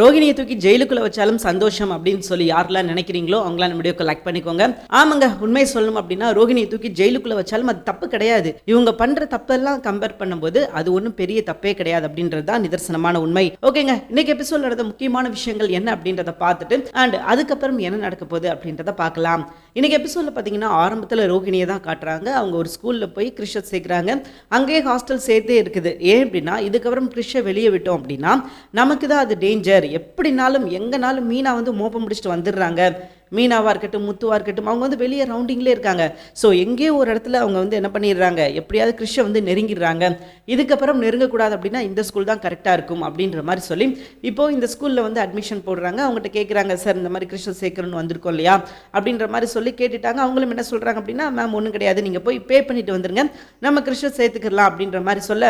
ரோகிணியை தூக்கி ஜெயிலுக்குள்ள வச்சாலும் சந்தோஷம் அப்படின்னு சொல்லி யாரெல்லாம் நினைக்கிறீங்களோ அவங்களாம் நம்ம வீடியோக்கு லைக் பண்ணிக்கோங்க. ஆமாங்க உண்மை சொல்லணும் அப்படின்னா ரோகிணியை தூக்கி ஜெயிலுக்குள்ள வச்சாலும் அது தப்பு கிடையாது. இவங்க பண்ற தப்பெல்லாம் கம்பேர் பண்ணும்போது அது ஒன்றும் பெரிய தப்பே கிடையாது அப்படின்றது தான் நிதர்சனமான உண்மை. ஓகேங்க இன்னைக்கு எபிசோட் நடந்த முக்கியமான விஷயங்கள் என்ன அப்படின்றத பார்த்துட்டு அண்ட் அதுக்கப்புறம் என்ன நடக்க போகுது அப்படின்றத பார்க்கலாம். இன்னைக்கு எபிசோட்ல பார்த்தீங்கன்னா ஆரம்பத்தில் ரோகிணியை தான் காட்டுறாங்க. அவங்க ஒரு ஸ்கூலில் போய் கிறிஷ சேர்க்குறாங்க. அங்கேயே ஹாஸ்டல் சேர்த்தே இருக்குது. ஏன் அப்படின்னா இதுக்கப்புறம் கிறிஷ வெளியே விட்டோம் அப்படின்னா நமக்கு தான் அது டேஞ்சர் எப்படினாலும் எங்கனாலும் மீனா வந்து மோப்பம் முடிச்சுட்டு வந்துடுறாங்க மீனாவாக இருக்கட்டும் முத்துவாக இருக்கட்டும் அவங்க வந்து வெளியே ரவுண்டிங்லேயே இருக்காங்க. ஸோ எங்கேயோ ஒரு இடத்துல அவங்க வந்து என்ன பண்ணிடுறாங்க? எப்படியாவது கிறிஷை வந்து நெருங்கிடுறாங்க. இதுக்கப்புறம் நெருங்கக்கூடாது அப்படின்னா இந்த ஸ்கூல் தான் கரெக்டாக இருக்கும் அப்படின்ற மாதிரி சொல்லி இப்போது இந்த ஸ்கூலில் வந்து அட்மிஷன் போடுறாங்க. அவங்ககிட்ட கேட்குறாங்க சார் இந்த மாதிரி கிறிஷை சேர்க்கணும்னு வந்திருக்கோம் இல்லையா? அப்படின்ற மாதிரி சொல்லி கேட்டுட்டாங்க. அவங்களும் என்ன சொல்கிறாங்க அப்படின்னா மேம் ஒன்றும் கிடையாது. நீங்கள் போய் பே பண்ணிட்டு வந்துருங்க. நம்ம கிறிஷை சேர்த்துக்கலாம் அப்படின்ற மாதிரி சொல்ல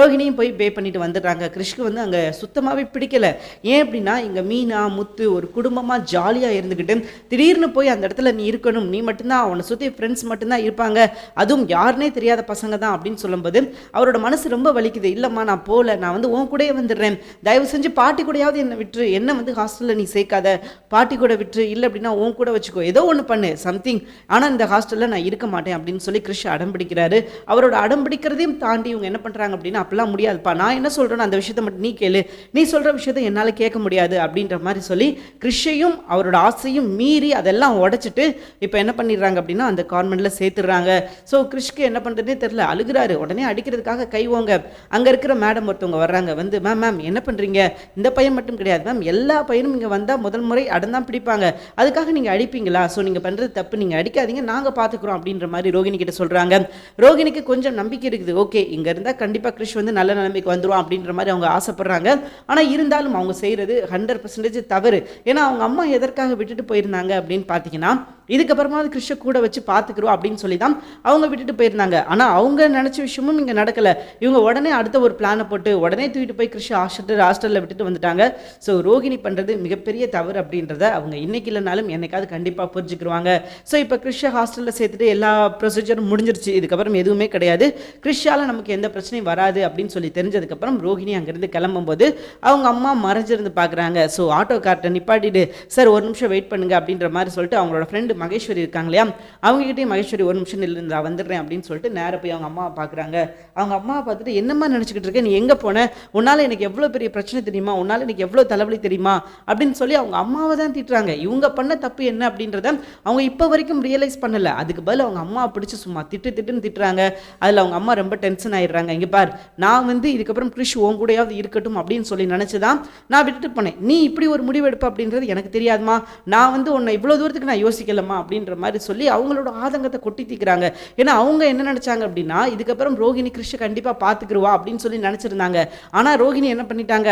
ரோஹிணியும் போய் பே பண்ணிட்டு வந்துடுறாங்க. கிறிஷ்க்கு வந்து அங்கே சுத்தமாகவே பிடிக்கல. ஏன் அப்படின்னா இங்கே மீனா முத்து ஒரு குடும்பமாக ஜாலியாக இருந்துக்கிட்டு திடீர்னு போய் அந்த இடத்துல நீ இருக்கணும் நீ மட்டும்தான் அவனை சுற்றி ஃப்ரெண்ட்ஸ் மட்டும்தான் இருப்பாங்க. அதுவும் யாருனே தெரியாத பசங்க தான் அப்படின்னு சொல்லும்போது அவரோட மனசு ரொம்ப வலிக்குது. இல்லைம்மா நான் போகல நான் வந்து உன் கூடயே வந்துடுறேன். தயவு செஞ்சு பாட்டி கூடயாவது என்னை விட்டுரு. என்ன வந்து ஹாஸ்டலில் நீ சேர்க்காத. பாட்டி கூட விட்டுரு. இல்லை அப்படின்னா உன் கூட வச்சுக்கோ. ஏதோ ஒன்று பண்ணு. சம்திங் ஆனால் இந்த ஹாஸ்டலில் நான் இருக்க மாட்டேன் அப்படின்னு சொல்லி கிறிஷ் அடம் பிடிக்கிறாரு. அவரோட அடம் பிடிக்கிறதையும் தாண்டி இவங்க என்ன பண்ணுறாங்க அப்படின்னா அப்படிலாம் முடியாதுப்பா. நான் என்ன சொல்கிறேன்னு அந்த விஷயத்தை மட்டும் நீ கேளு. நீ சொல்கிற விஷயத்தை என்னால் கேட்க முடியாது. அப்படின்ற மாதிரி சொல்லி கிறிஷையும் அவரோட ஆசையும் மீறி அதெல்லாம் உடைச்சிட்டு இப்போ என்ன பண்ணிடுறாங்க அப்படின்னா அந்த கான்வெண்ட்டில் சேர்த்துடுறாங்க. ஸோ கிறிஷ்க்கு என்ன பண்ணுறதுனே தெரில அழுகிறாரு. உடனே அடிக்கிறதுக்காக கைவோங்க அங்கே இருக்கிற மேடம் ஒருத்தவங்க வர்றாங்க. வந்து மேம் மேம் என்ன பண்ணுறீங்க இந்த பையன் மட்டும் கிடையாது. மேம் எல்லா பையனும் இங்கே வந்தால் முதல் முறை அடந்தான் பிடிப்பாங்க. அதுக்காக நீங்கள் அடிப்பீங்களா? ஸோ நீங்கள் பண்ணுறது தப்பு. நீங்கள் அடிக்காதீங்க. நாங்கள் பார்த்துக்குறோம் அப்படின்ற மாதிரி ரோகிணி கிட்ட சொல்கிறாங்க ரோகிணிக்கு கொஞ்சம் நம்பிக்கை இருக்குது. ஓகே இங்கே இருந்தால் கண்டிப்பாக கிறிஷ் வந்து நல்ல நிலைமைக்கு வந்துடும் அப்படின்ற மாதிரி அவங்க ஆசைப்படுறாங்க. ஆனால் இருந்தாலும் அவங்க செய்கிறது ஹண்ட்ரட் பர்சன்டேஜ் தவறு. ஏன்னா அவங்க அம்மா எதற்காக விட்டுட்டு போயிருந்தாங்க? அப்படின்னு பார்த்தீங்கன்னா இதுக்கப்புறமா கிறிஷ கூட வச்சு பார்த்துக்கிறோம் அப்படின்னு சொல்லி தான் அவங்க விட்டுட்டு போயிருந்தாங்க. ஆனால் அவங்க நினச்ச விஷயமும் இங்கே நடக்கலை. இவங்க உடனே அடுத்த ஒரு பிளானை போட்டு உடனே தூக்கிட்டு போய் கிறிஷ ஹாஸ்டல் ஹாஸ்டலில் விட்டுட்டு வந்துட்டாங்க. ஸோ ரோகிணி பண்ணுறது மிகப்பெரிய தவறு அப்படின்றத அவங்க இன்னைக்கு இல்லைனாலும் என்னைக்காவது கண்டிப்பாக புரிஞ்சுக்கிருவாங்க. ஸோ இப்போ கிறிஷ ஹாஸ்டலில் சேர்த்துட்டு எல்லா ப்ரொசீஜரும் முடிஞ்சிருச்சு. இதுக்கப்புறம் எதுவுமே கிடையாது. கிறிஷால நமக்கு எந்த பிரச்சனையும் வராது அப்படின்னு சொல்லி தெரிஞ்சதுக்கப்புறம் ரோகிணி அங்கேருந்து கிளம்பும்போது அவங்க அம்மா மறைஞ்சிருந்து பார்க்குறாங்க ஸோ ஆட்டோ கார்ட்டை நிப்பாட்டிட்டு சார் ஒரு நிமிஷம் வெயிட் பண்ணுங்க அப்படின்ற மாதிரி சொல்லிட்டு அவங்களோட ஃப்ரெண்டு மகேஸ்வரி இருக்காங்க இல்லையா? அவங்ககிட்டயும் மகேஸ்வரி ஒரு நிமிஷம் நில்லு நான் வந்துடுறேன் அப்படின்னு சொல்லிட்டு நேராக போய் அவங்க அம்மாவை பார்க்குறாங்க. அவங்க அம்மாவை பார்த்துட்டு என்னம்மா நினச்சிக்கிட்டு இருக்க? நீ எங்கே போன? உன்னால் எனக்கு எவ்வளோ பெரிய பிரச்சனை தெரியுமா? உன்னால் எனக்கு எவ்வளோ தலைவலி தெரியுமா? அப்படின்னு சொல்லி அவங்க அம்மாவை தான் திட்டுறாங்க. இவங்க பண்ண தப்பு என்ன அப்படின்றத அவங்க இப்போ வரைக்கும் ரியலைஸ் பண்ணலை. அதுக்கு பதில் அவங்க அம்மாவை பிடிச்சி சும்மா திட்டு திட்டுன்னு திட்டுறாங்க. அதில் அவங்க அம்மா ரொம்ப டென்ஷன் ஆயிடுறாங்க. இங்கே பார் நான் வந்து இதுக்கப்புறம் கிருஷ் உன் கூடயாவது இருக்கட்டும் அப்படின்னு சொல்லி நினச்சி தான் நான் விட்டுட்டு போனேன். நீ இப்படி ஒரு முடிவு எடுப்ப அப்படின்றது எனக்கு தெரியாதுமா நான் வந்து உன்னை இவ்வளோ தூரத்துக்கு நான் யோசிக்கலம்மா அப்படின்ற மாதிரி சொல்லி அவங்களோட ஆதங்கத்தை கொட்டி தீக்கிறாங்க ஏன்னா அவங்க என்ன நினச்சாங்க அப்படின்னா இதுக்கப்புறம் ரோகிணி கிருஷ்ண கண்டிப்பாக பார்த்துக்குருவா அப்படின்னு சொல்லி நினச்சிருந்தாங்க. ஆனால் ரோகிணி என்ன பண்ணிட்டாங்க?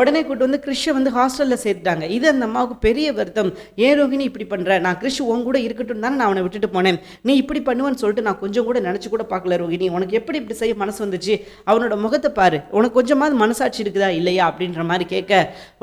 உடனே கூட்டு வந்து கிறிஷை வந்து ஹாஸ்டலில் சேர்த்துட்டாங்க. இது அந்த அம்மாவுக்கு பெரிய வருத்தம். ஏன் ரோகிணி இப்படி பண்ணுற நான் கிறிஷ் உன் கூட இருக்கட்டும் தானே நான் அவனை விட்டுட்டு போனேன். நீ இப்படி பண்ணுவேன்னு சொல்லிட்டு நான் கொஞ்சம் கூட நினச்சி கூட பார்க்கல ரோகிணி. உனக்கு எப்படி இப்படி செய்ய மனசு வந்துச்சு? அவனோட முகத்தை பாரு. உனக்கு கொஞ்சமாவது மனசாட்சி இருக்குதா? இல்லையா? அப்படின்ற மாதிரி கேட்க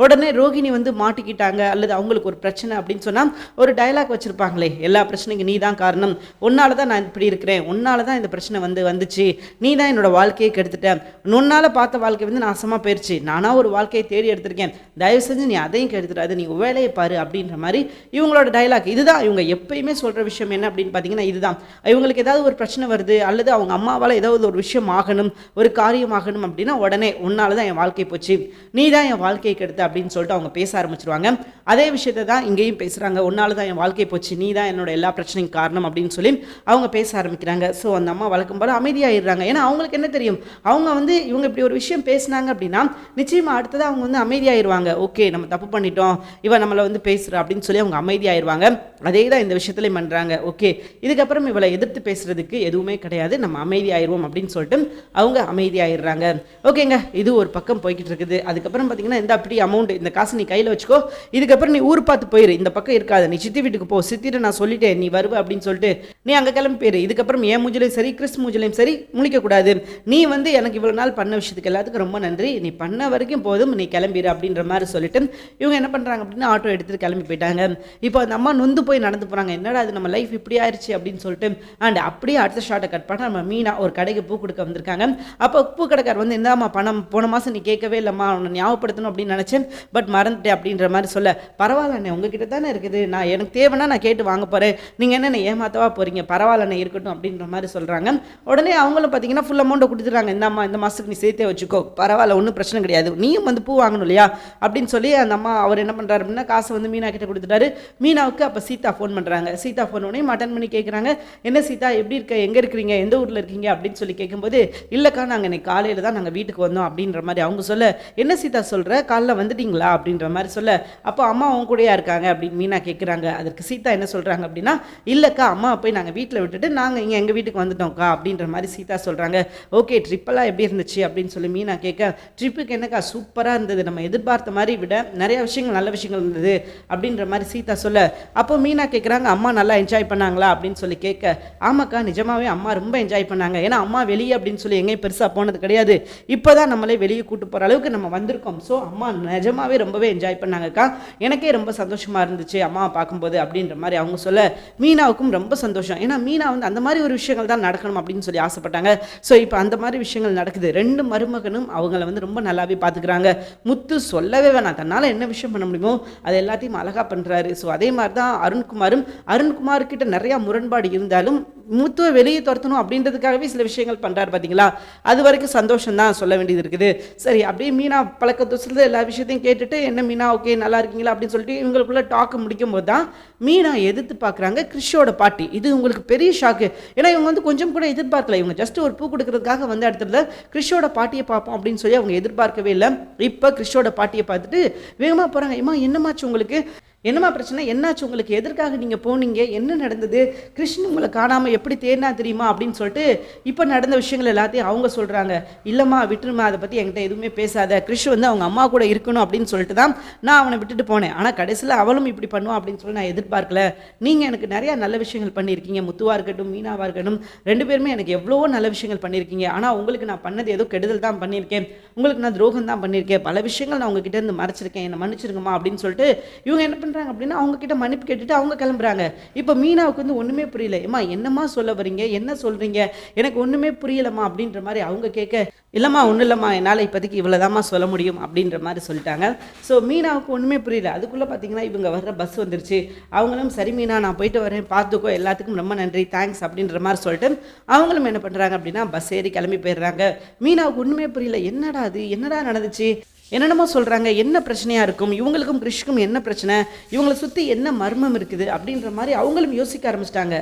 உடனே ரோகிணி வந்து மாட்டிக்கிட்டாங்க. அல்லது அவங்களுக்கு ஒரு பிரச்சனை அப்படின்னு சொன்னால் ஒரு டயலாக் வச்சுருப்பாங்களே. எல்லா பிரச்சனைக்கு நீ தான் காரணம். உன்னால தான் நான் இப்படி இருக்கிறேன். உன்னால தான் இந்த பிரச்சனை வந்து வந்துச்சு. நீ தான் என்னோட வாழ்க்கையை கெடுத்துட்டேன் உன்னால் பார்த்த வாழ்க்கை வந்து நாசமாக போயிடுச்சு நானாக ஒரு வாழ்க்கையை தேடி எடுத்திருக்கேன். தயவு செஞ்சு நீ அதையும் கெடுத்துடாது நீ வேலையை பாரு அப்படின்ற மாதிரி இவங்களோட டைலாக் இதுதான் இவங்க எப்பயுமே சொல்கிற விஷயம் என்ன அப்படின்னு பார்த்தீங்கன்னா இதுதான். இவங்களுக்கு ஏதாவது ஒரு பிரச்சனை வருது அல்லது அவங்க அம்மாவால் ஏதாவது ஒரு விஷயம் ஆகணும் ஒரு காரியம் ஆகணும் அப்படின்னா உடனே உன்னால தான் என் வாழ்க்கை போச்சு. நீ தான் என் வாழ்க்கையை கெடுத்த அப்படின்னு சொல்லிட்டு அவங்க பேச ஆரம்பிச்சிருவாங்க. அதே விஷயத்தை தான் இங்கேயும் பேசுகிறாங்க உன்னால தான் என் வாழ்க்கை போச்சு நீ தான் என்னோட எல்லா பிரச்சனையும் காரணம் அப்படின்னு சொல்லி அவங்க பேச ஆரம்பிக்கிறாங்க. ஸோ அந்த அம்மா வழக்கம் போல அமைதியாகிடுறாங்க ஏன்னா அவங்களுக்கு என்ன தெரியும்? அவங்க வந்து இவங்க இப்படி ஒரு விஷயம் பேசுனாங்க அப்படின்னா நிச்சயமாக அடுத்தது அவங்க வந்து அமைதியாயிருவாங்க. ஓகே நம்ம தப்பு பண்ணிட்டோம் இவன் நம்மளை வந்து பேசுகிறா அப்படின்னு சொல்லி அவங்க அமைதியாயிருவாங்க. அதே தான் இந்த விஷயத்துலையும் பண்ணுறாங்க ஓகே இதுக்கப்புறம் இவளை எதிர்த்து பேசுறதுக்கு எதுவுமே கிடையாது. நம்ம அமைதியாயிருவோம் அப்படின்னு சொல்லிட்டு அவங்க அமைதியாயிடுறாங்க ஓகேங்க இது ஒரு பக்கம் போய்கிட்டு இருக்குது அதுக்கப்புறம் பார்த்தீங்கன்னா இந்த அப்படி அமௌண்ட் இந்த காசு நீ கையில் வச்சுக்கோ. இதுக்கப்புறம் நீ ஊர் பார்த்து போயிரு. இந்த பக்கம் இருக்காது. நீ சித்தி வீட்டுக்கு போ. சித்திட்டு நான் சொல்லிட்டேன். நீ வருவ அப்படின்னு சொல்லிட்டு நீ அங்கே கிளம்பி போயிரு. இதுக்கப்புறம் என் மூஞ்சிலையும் சரி கிறிஸ் மூஞ்சிலையும் சரி முழிக்கக்கூடாது. நீ வந்து எனக்கு இவ்வளோ நாள் பண்ண விஷயத்துக்கு எல்லாத்துக்கும் ரொம்ப நன்றி. நீ பண்ண வரைக்கும் போதும். போதும் நீ கிளம்பிடு அப்படின்ற மாதிரி சொல்லிட்டு இவங்க என்ன பண்ணுறாங்க அப்படின்னா ஆட்டோ எடுத்துகிட்டு கிளம்பி போயிட்டாங்க. இப்போ அந்த அம்மா நொந்து போய் நடந்து போகிறாங்க என்னடா அது நம்ம லைஃப் இப்படி ஆயிடுச்சு அப்படின்னு சொல்லிட்டு அண்ட் அப்படியே அடுத்த ஷார்ட்டை கட் பண்ண நம்ம மீனா ஒரு கடைக்கு பூ கொடுக்க வந்திருக்காங்க. அப்போ பூ கடைக்கார் வந்து என்னம்மா பணம் போன மாதம் நீ கேட்கவே இல்லைம்மா உன்னை ஞாபகப்படுத்தணும் அப்படின்னு நினச்சேன். பட் மறந்துட்டேன் அப்படின்ற மாதிரி சொல்ல பரவாயில்லண்ணே உங்ககிட்ட தானே இருக்குது. நான் எனக்கு தேவைன்னா நான் கேட்டு வாங்க போகிறேன் நீங்கள் என்ன ஏமாத்தவா போகிறீங்க பரவாயில்லண்ணே இருக்கட்டும் அப்படின்ற மாதிரி சொல்கிறாங்க உடனே அவங்களும் பார்த்தீங்கன்னா ஃபுல் அமௌண்ட்டை கொடுத்துறாங்க இந்தம்மா இந்த மாதத்துக்கு நீ சேர்த்தே வச்சுக்கோ. பரவாயில்ல ஒன்றும் பிரச்சனை கிடையாது. நீயும் வந்து பூ வாங்கணும் இல்லையா? அப்படின்னு சொல்லி அந்த அம்மா அவர் என்ன பண்ணுறாரு அப்படின்னா காசை வந்து மீனா கிட்ட கொடுத்துட்டாரு. மீனாவுக்கு அப்போ சீதா ஃபோன் பண்ணுறாங்க சீதா ஃபோன் உடனே அட்டன் பண்ணி கேட்குறாங்க என்ன சீதா எப்படி இருக்க? எங்கே இருக்கிறீங்க? எந்த ஊரில் இருக்கீங்க? அப்படின்னு சொல்லி கேட்கும்போது இல்லைக்கா நாங்கள் இன்னைக்கு காலையில் தான் நாங்கள் வீட்டுக்கு வந்தோம் அப்படின்ற மாதிரி அவங்க சொல்ல என்ன சீதா சொல்கிற காலைல வந்துட்டீங்களா? அப்படின்ற மாதிரி சொல்ல அப்போ அம்மா அவங்க கூடயா இருக்காங்க? அப்படின்னு மீனா கேட்குறாங்க அதற்கு சீதா என்ன சொல்கிறாங்க அப்படின்னா இல்லைக்கா அம்மா போய் நாங்கள் வீட்டில் விட்டுட்டு நாங்கள் இங்கே எங்கள் வீட்டுக்கு வந்துட்டோம்க்கா அப்படின்ற மாதிரி சீதா சொல்கிறாங்க ஓகே ட்ரிப்பெல்லாம் எப்படி இருந்துச்சு? அப்படின்னு சொல்லி மீனா கேட்க ட்ரிப்புக்கு என்னக்கா? சூப்பராக இருந்தது. நம்ம எதிர்பார்த்த மாதிரி விட நிறைய விஷயங்கள் நல்ல விஷயங்கள் இருந்தது அப்படின்ற மாதிரி சீதா சொல்ல அப்போ மீனா கேட்குறாங்க அம்மா நல்லா என்ஜாய் பண்ணாங்களா? அப்படின்னு சொல்லி கேட்க ஆமாக்கா நிஜமாவே அம்மா ரொம்ப என்ஜாய் பண்ணாங்க. ஏன்னா அம்மா வெளியே அப்படின்னு சொல்லி எங்கேயும் பெருசாக போனது கிடையாது. இப்போ தான் நம்மளே வெளியே கூட்டு போகிற அளவுக்கு நம்ம வந்திருக்கோம். ஸோ அம்மா நிஜமாவே ரொம்பவே என்ஜாய் பண்ணாங்கக்கா. எனக்கே ரொம்ப சந்தோஷமாக இருந்துச்சு அம்மாவை பார்க்கும்போது அப்படின்ற மாதிரி அவங்க சொல்ல மீனாவுக்கும் ரொம்ப சந்தோஷம். ஏன்னா மீனா வந்து அந்த மாதிரி ஒரு விஷயங்கள் தான் நடக்கணும் அப்படின்னு சொல்லி ஆசைப்பட்டாங்க. ஸோ இப்போ அந்த மாதிரி விஷயங்கள் நடக்குது. ரெண்டு மருமகனும் அவங்கள வந்து ரொம்ப நல்லாவே பார்த்துக்கிறாங்க. முத்து சொல்லவே வேணாம். தன்னால் என்ன விஷயம் பண்ண முடியுமோ அது எல்லாத்தையும் அழகாக பண்ணுறாரு ஸோ அதே மாதிரி தான் அருண்குமாரும் அருண்குமார் கிட்ட நிறையா முரண்பாடு இருந்தாலும் மூத்துவை வெளியே துரத்தணும் அப்படின்றதுக்காகவே சில விஷயங்கள் பண்ணுறாரு பார்த்தீங்களா அது வரைக்கும் சந்தோஷம் தான் சொல்ல வேண்டியது இருக்குது. சரி அப்படியே மீனா பழக்கத்தை சொல்லுறது எல்லா விஷயத்தையும் கேட்டுட்டு என்ன மீனா ஓகே நல்லா இருக்கீங்களா? அப்படின்னு சொல்லிட்டு இவங்களுக்குள்ள டாக்கு முடிக்கும் போது தான் மீனா எதிர்த்து பார்க்குறாங்க கிறிஷோட பாட்டி. இது உங்களுக்கு பெரிய ஷாக்கு ஏன்னா இவங்க வந்து கொஞ்சம் கூட எதிர்பார்க்கல. இவங்க ஜஸ்ட் ஒரு பூ கொடுக்கறதுக்காக வந்து இடத்துல கிறிஷோட பாட்டியை பார்ப்போம் அப்படின்னு சொல்லி அவங்க எதிர்பார்க்கவே இல்லை. இப்போ கிறிஷோட பாட்டியை பார்த்துட்டு வேகமாக போகிறாங்க ஏமா என்னமாச்சு உங்களுக்கு? என்னம்மா பிரச்சனை? என்னாச்சு உங்களுக்கு? எதற்காக நீங்கள் போனீங்க? என்ன நடந்தது? கிருஷ்ணன் உங்களை காணாமல் எப்படி தேடினா தெரியுமா? அப்படின்னு சொல்லிட்டு இப்போ நடந்த விஷயங்கள் எல்லாத்தையும் அவங்க சொல்கிறாங்க இல்லைம்மா விட்டுருமா அதை பற்றி என்கிட்ட எதுவுமே பேசாத. கிருஷ் வந்து அவங்க அம்மா கூட இருக்கணும் அப்படின்னு சொல்லிட்டு தான் நான் அவனை விட்டுட்டு போனேன். ஆனால் கடைசியில் அவளும் இப்படி பண்ணுவான் அப்படின்னு சொல்லி நான் எதிர்பார்க்கல. நீங்கள் எனக்கு நிறையா நல்ல விஷயங்கள் பண்ணியிருக்கீங்க. முத்துவாக இருக்கட்டும் மீனாவாக இருக்கட்டும். ரெண்டு பேருமே எனக்கு எவ்வளவோ நல்ல விஷயங்கள் பண்ணியிருக்கீங்க. ஆனால் உங்களுக்கு நான் பண்ணது ஏதோ கெடுதல் தான் பண்ணியிருக்கேன். உங்களுக்கு நான் துரோகம் தான் பண்ணியிருக்கேன். பல விஷயங்கள் நான் உங்ககிட்ட இருந்து மறைச்சிருக்கேன். என்னை மன்னிச்சிருங்கம்மா அப்படின்னு சொல்லிட்டு இவங்க என்ன பண்ணுறாங்க அப்படின்னா அவங்கக்கிட்ட மன்னிப்பு கேட்டுட்டு அவங்க கிளம்புறாங்க. இப்போ மீனாவுக்கு வந்து ஒன்றுமே புரியல. ஏம்மா என்னம்மா சொல்ல வரீங்க என்ன சொல்கிறீங்க எனக்கு ஒன்றுமே புரியலம்மா அப்படின்ற மாதிரி அவங்க கேட்க இல்லைம்மா ஒன்றும் இல்லைம்மா. என்னால் இப்போதைக்கு இவ்வளோதாம்மா சொல்ல முடியும் அப்படின்ற மாதிரி சொல்லிட்டாங்க. ஸோ மீனாவுக்கு ஒன்றுமே புரியல. அதுக்குள்ளே பார்த்தீங்கன்னா இவங்க வர்ற பஸ் வந்துருச்சு. அவங்களும் சரி மீனா நான் போயிட்டு வரேன். பார்த்துக்கோ எல்லாத்துக்கும் ரொம்ப நன்றி. தேங்க்ஸ் அப்படின்ற மாதிரி சொல்லிட்டு அவங்களும் என்ன பண்ணுறாங்க அப்படின்னா பஸ் ஏறி கிளம்பி போயிடுறாங்க. மீனாவுக்கு ஒன்றுமே புரியல. என்னடா அது என்னடா நடந்துச்சு? என்னென்னமோ சொல்கிறாங்க என்ன பிரச்சனையாக இருக்கும் இவங்களுக்கும் கிறிஷ்க்கும் என்ன பிரச்சனை இவங்களை சுற்றி என்ன மர்மம் இருக்குது அப்படின்ற மாதிரி அவங்களும் யோசிக்க ஆரம்பிச்சிட்டாங்க.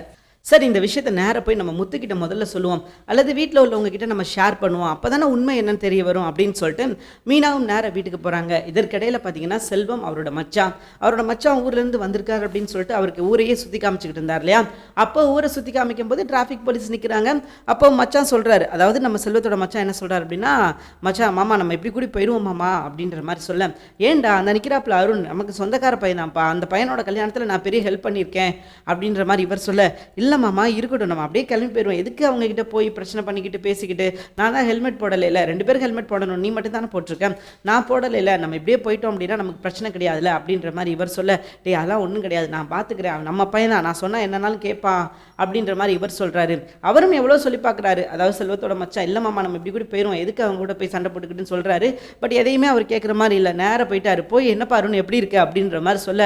சரி இந்த விஷயத்த நேராக போய் நம்ம முத்துக்கிட்ட முதல்ல சொல்லுவோம். அல்லது வீட்டில் உள்ளவங்க கிட்ட நம்ம ஷேர் பண்ணுவோம். அப்போ தானே உண்மை என்னன்னு தெரிய வரும் அப்படின்னு சொல்லிட்டு மீனாவும் நேராக வீட்டுக்கு போகிறாங்க இதற்கிடையில் பார்த்தீங்கன்னா செல்வம் அவரோட மச்சான். அவரோட மச்சான் ஊர்லேருந்து வந்திருக்காரு அப்படின்னு சொல்லிட்டு அவருக்கு ஊரையே சுற்றி காமிச்சிக்கிட்டு இருந்தார் இல்லையா? அப்போ ஊரை சுற்றி காமிக்கும் போது டிராஃபிக் போலீஸ் நிற்கிறாங்க அப்போ மச்சான் சொல்கிறாரு அதாவது நம்ம செல்வத்தோட மச்சான் என்ன சொல்கிறார் அப்படின்னா மச்சான் மாமா நம்ம இப்படி கூடி போயிடுவோம் மாமா அப்படின்ற மாதிரி சொல்ல. ஏன்டா அந்த நிற்கிறாப்புல அருண் நமக்கு சொந்தக்கார பையனாப்பா அந்த பையனோட கல்யாணத்தில் நான் பெரிய ஹெல்ப் பண்ணியிருக்கேன் அப்படின்ற மாதிரி இவர் சொல்ல. இல்லை மாமா இருக்கட்டும். நம்ம அப்படியே கிளம்பி போயிடுவோம் எதுக்கு அவங்ககிட்ட போய் பிரச்சனை பண்ணிக்கிட்டு பேசிக்கிட்டு? நான் தான் ஹெல்மெட் போடலை. இல்லை ரெண்டு பேரும் ஹெல்மெட் போடணும். நீ மட்டும் தானே போட்டிருக்கேன் நான் போடலை. இல்லை நம்ம இப்படியே போயிட்டோம் அப்படின்னா நமக்கு பிரச்சனை கிடையாதுல்ல? அப்படின்ற மாதிரி இவர் சொல்ல டேய் அதெல்லாம் ஒன்றும் கிடையாது. நான் பார்த்துக்கிறேன் நம்ம பையனா நான் சொன்னால் என்னன்னாலும் கேட்பான். அப்படின்ற மாதிரி இவர் சொல்கிறாரு அவரும் எவ்வளோ சொல்லி பார்க்குறாரு அதாவது செல்வத்தோட மச்சான் இல்லை மாமா நம்ம இப்படி கூட போயிடும் எதுக்கு அவங்க கூட போய் சண்டை போட்டுக்கிட்டுன்னு சொல்கிறாரு பட் எதையுமே அவர் கேட்குற மாதிரி இல்லை. நேராக போயிட்டாரு. போய் என்னப்பா அருண் எப்படி இருக்கு? அப்படின்ற மாதிரி சொல்ல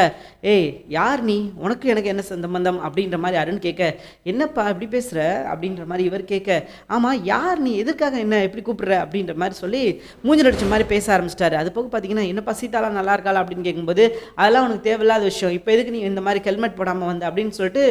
ஏய் யார் நீ? உனக்கு எனக்கு என்ன சம்பந்தம்? அப்படின்ற மாதிரி அருண் கேட்க என்னப்பா இப்படி பேசுகிற அப்படின்ற மாதிரி இவர் கேட்க ஆமாம் யார் நீ? எதுக்காக என்ன எப்படி கூப்பிடுற? அப்படின்ற மாதிரி சொல்லி மூஞ்சில் அடிச்ச மாதிரி பேச ஆரம்பிச்சிட்டாரு. அது போக பார்த்தீங்கன்னா என்னப்பா சீதாலாம் நல்லா இருக்காளா? அப்படின்னு கேட்கும்போது அதெல்லாம் உனக்கு தேவையில்லாத விஷயம். இப்போ எதுக்கு நீ இந்த மாதிரி ஹெல்மெட் போடாமல் வந்து? அப்படின்னு சொல்லிட்டு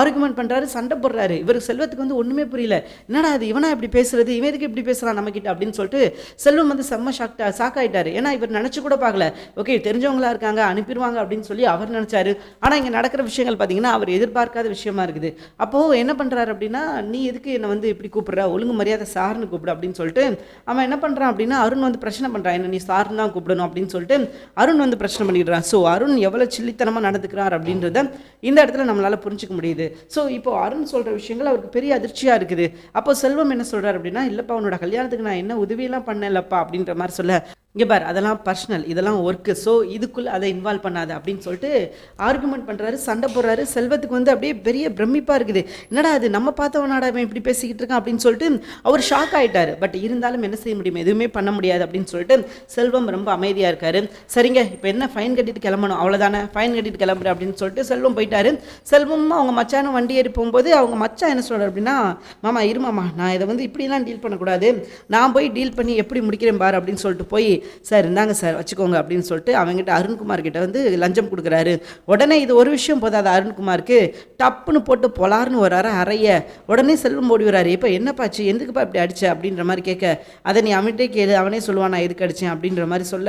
ஆர்குமெண்ட் பண்ணுறாரு சண்டை போடுறாரு. இவருக்கு செல்வத்துக்கு வந்து ஒன்றுமே புரியல. என்னடா அது இவனா இப்படி பேசுறது? இவன் எதுக்கு இப்படி பேசுகிறான் நம்மக்கிட்ட அப்படின்னு சொல்லிட்டு செல்வம் வந்து செம்ம ஷாக்டா ஷாக் ஆகிட்டாரு ஏன்னா இவர் நினச்சி கூட பார்க்கல ஓகே தெரிஞ்சவங்களா இருக்காங்க அனுப்பிடுவாங்க அப்படின்னு சொல்லி அவர் நினச்சாரு. ஆனால் இங்கே நடக்கிற விஷயங்கள் பார்த்தீங்கன்னா அவர் எதிர்பார்க்காத விஷயமா இருக்குது. அப்போது என்ன பண்ணுறாரு அப்படின்னா நீ எதுக்கு என்னை வந்து இப்படி கூப்பிடுற? ஒழுங்கு மரியாதை சார்னு கூப்பிடு அப்படின்னு சொல்லிட்டு அவன் என்ன பண்ணுறான் அப்படின்னா அருண் வந்து பிரச்சனை பண்ணுறான் என்ன நீ சார்னு தான் கூப்பிடணும் அப்படின்னு சொல்லிட்டு அருண் வந்து பிரச்சனை பண்ணிடுறான். ஸோ அருண் எவ்வளோ சில்லித்தனமாக நடந்துக்கிறார் அப்படின்றத இந்த இடத்துல நம்மளால் புரிஞ்சுக்க முடியுது. ஸோ இப்போ அருண் சொல்கிற விஷயங்கள் அவருக்கு பெரிய அதிர்ச்சியாக இருக்குது. அப்போ செல்வம் என்ன சொல்கிறார் அப்படின்னா இல்லைப்பா உன்னோட கல்யாணத்துக்கு நான் என்ன உதவியெல்லாம் பண்ணலப்பா அப்படின்ற மாதிரி சொல்ல. இங்கே பார் அதெல்லாம் பர்சனல் இதெல்லாம் ஒர்க்கு ஸோ இதுக்குள்ளே அதை இன்வால்வ் பண்ணாத அப்படின்னு சொல்லிட்டு ஆர்குமெண்ட் பண்ணுறாரு சண்டை போடுறாரு செல்வத்துக்கு வந்து அப்படியே பெரிய பிரமிப்பாக இருக்குது. என்னடா அது நம்ம பார்த்தவனாடா இவன் இப்படி பேசிக்கிட்டு இருக்கான் அப்படின்னு சொல்லிட்டு அவர் ஷாக் ஆகிட்டார் பட் இருந்தாலும் என்ன செய்ய முடியும்? எதுவுமே பண்ண முடியாது அப்படின்னு சொல்லிட்டு செல்வம் ரொம்ப அமைதியாக இருக்கார். சரிங்க இப்போ என்ன ஃபைன் கட்டிட்டு கிளம்பணும்? அவ்வளோதானே ஃபைன் கட்டிட்டு கிளம்புற அப்படின்னு சொல்லிட்டு செல்வம் போயிட்டாரு. செல்வம் அவங்க மச்சான வண்டி ஏறி போகும்போது அவங்க மச்சான் என்ன சொல்கிறார் அப்படின்னா மாமா இருமாமா நான் இதை வந்து இப்படிலாம் டீல் பண்ணக்கூடாது. நான் போய் டீல் பண்ணி எப்படி முடிக்கிறேன் பார் அப்படின்னு சொல்லிட்டு போய் சார் இருந்தாங்க சார் வச்சுக்கோங்க அப்படின்னு சொல்லிட்டு அவங்ககிட்ட அருண்குமார் கிட்ட வந்து லஞ்சம் கொடுக்குறாரு. உடனே இது ஒரு விஷயம் போதாது அருண்குமாருக்கு. டப்புன்னு போட்டு பொலார்னு ஒரு அறைய உடனே செல்வம் ஓடி வராரு இப்போ என்னப்பாச்சு? எதுக்குப்பா இப்படி அடிச்ச? அப்படின்ற மாதிரி கேட்க அதை நீ அவன்கிட்டே கேளு. அவனே சொல்லுவான் நான் எதுக்கு அடித்தேன் அப்படின்ற மாதிரி சொல்ல